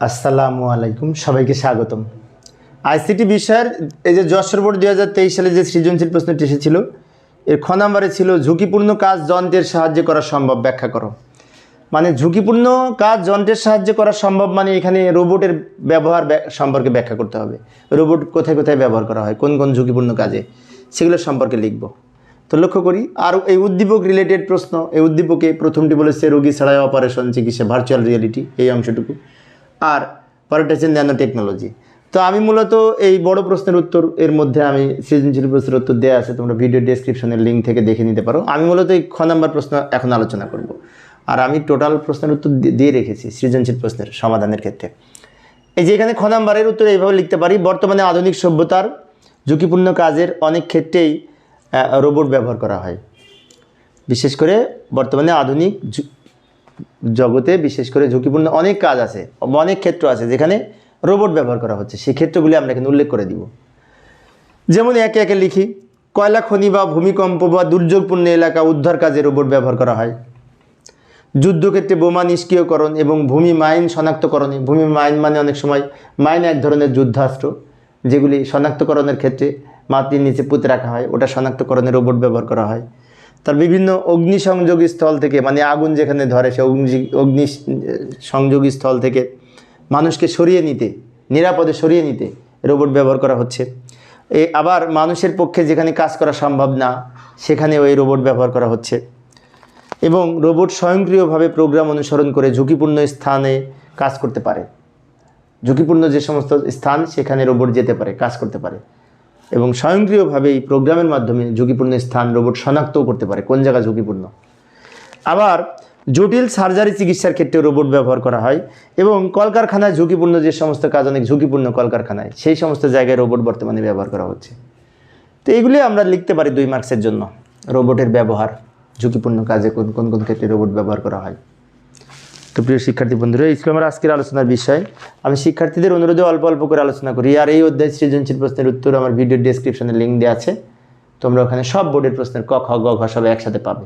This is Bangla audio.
আসসালামু আলাইকুম, সবাইকে স্বাগতম। আইসিটি বিষয়ের এই যে যশোর বোর্ড দুই হাজার তেইশ সালে যে সৃজনশীল প্রশ্নটি এসেছিল, এর খ নাম্বারে ছিল, ঝুঁকিপূর্ণ কাজ যন্ত্রের সাহায্যে করা সম্ভব ব্যাখ্যা করো। মানে ঝুঁকিপূর্ণ কাজ যন্ত্রের সাহায্যে করা সম্ভব মানে এখানে রোবটের ব্যবহার ব্য- সম্পর্কে ব্যাখ্যা করতে হবে। রোবট কোথায় কোথায় ব্যবহার করা হয়, কোন কোন ঝুঁকিপূর্ণ কাজে, সেগুলো সম্পর্কে লিখব। তো লক্ষ্য করি, আর এই উদ্দীপক রিলেটেড প্রশ্ন, এই উদ্দীপকে প্রথমটি বলেছে, রোগী ছাড়াই অপারেশন চিকিৎসা ভার্চুয়াল রিয়েলিটি এই অংশটুকু। আর পরেরটা হচ্ছে ন্যানো টেকনোলজি তো আমি মূলত এই বড় প্রশ্নের উত্তর এর মধ্যে আমি সৃজনশীল প্রশ্নের উত্তর দেওয়া আছে, তোমরা ভিডিও ডেসক্রিপশনের লিঙ্ক থেকে দেখে নিতে পারো। আমি মূলত এই খ নাম্বার প্রশ্ন এখন আলোচনা করব। আর আমি টোটাল প্রশ্নের উত্তর দিয়ে রেখেছি সৃজনশীল প্রশ্নের সমাধানের ক্ষেত্রে। এই যে এখানে খ নাম্বারের উত্তর এইভাবে লিখতে পারি, বর্তমানে আধুনিক সভ্যতার ঝুঁকিপূর্ণ কাজের অনেক ক্ষেত্রেই রোবট ব্যবহার করা হয়। বিশেষ করে বর্তমানে আধুনিক জগতে, বিশেষ করে ঝুঁকিপূর্ণ অনেক কাজ আছে, অনেক ক্ষেত্র আছে যেখানে রোবট ব্যবহার করা হচ্ছে। সেই ক্ষেত্রগুলি আমরা এখানে উল্লেখ করে দিব। যেমন একে একে লিখি, কয়লা, খনি বা ভূমিকম্প বা দুর্যোগপূর্ণ এলাকা উদ্ধার কাজে রোবট ব্যবহার করা হয়। যুদ্ধক্ষেত্রে বোমা নিষ্ক্রিয়করণ এবং ভূমি মাইন শনাক্তকরণে, ভূমি মাইন মানে অনেক সময় মাইন এক ধরনের যুদ্ধাস্ত্র, যেগুলি শনাক্তকরণের ক্ষেত্রে মাটির নিচে পুঁতে রাখা হয়, ওটা শনাক্তকরণে রোবট ব্যবহার করা হয়। তার বিভিন্ন অগ্নি সংযোগ স্থল থেকে মানে আগুন যেখানে ধরে সে অগ্নি অগ্নি সংযোগ স্থল থেকে মানুষকে সরিয়ে নিতে, নিরাপদে সরিয়ে নিতে রোবট ব্যবহার করা হচ্ছে। এ আবার মানুষের পক্ষে যেখানে কাজ করা সম্ভব না সেখানে ওই রোবট ব্যবহার করা হচ্ছে। এবং রোবট স্বয়ংক্রিয়ভাবে প্রোগ্রাম অনুসরণ করে ঝুঁকিপূর্ণ স্থানে কাজ করতে পারে। ঝুঁকিপূর্ণ যে সমস্ত স্থান, সেখানে রোবট যেতে পারে, কাজ করতে পারে। এবং স্বয়ংক্রিয়ভাবে এই প্রোগ্রামের মাধ্যমে ঝুঁকিপূর্ণ স্থান রোবট শনাক্তও করতে পারে। কোন জায়গা ঝুঁকিপূর্ণ? আবার জটিল সার্জারি চিকিৎসার ক্ষেত্রে রোবট ব্যবহার করা হয় এবং কলকারখানায় ঝুঁকিপূর্ণ যে সমস্ত কাজ, অনেক ঝুঁকিপূর্ণ কলকারখানায়, সেই সমস্ত জায়গায় রোবট বর্তমানে ব্যবহার করা হচ্ছে। তো এইগুলি আমরা লিখতে পারি দুই মার্কসের জন্য। রোবটের ব্যবহার, ঝুঁকিপূর্ণ কাজে কোন কোন কোন ক্ষেত্রে রোবট ব্যবহার করা হয়। তো প্রিয় শিক্ষার্থী বন্ধুরা আমার আজকের আলোচনার বিষয়। আমি শিক্ষার্থীদের অনুরোধে অল্প অল্প করে আলোচনা করি। আর এই অধ্যায় সৃজনশীল প্রশ্নের উত্তর আমার ভিডিও ডিসক্রিপশনে লিঙ্ক দেওয়া আছে। তোমরা ওখানে সব বোর্ডের প্রশ্নের ক, খ, গ, ঘ সব একসাথে পাবে।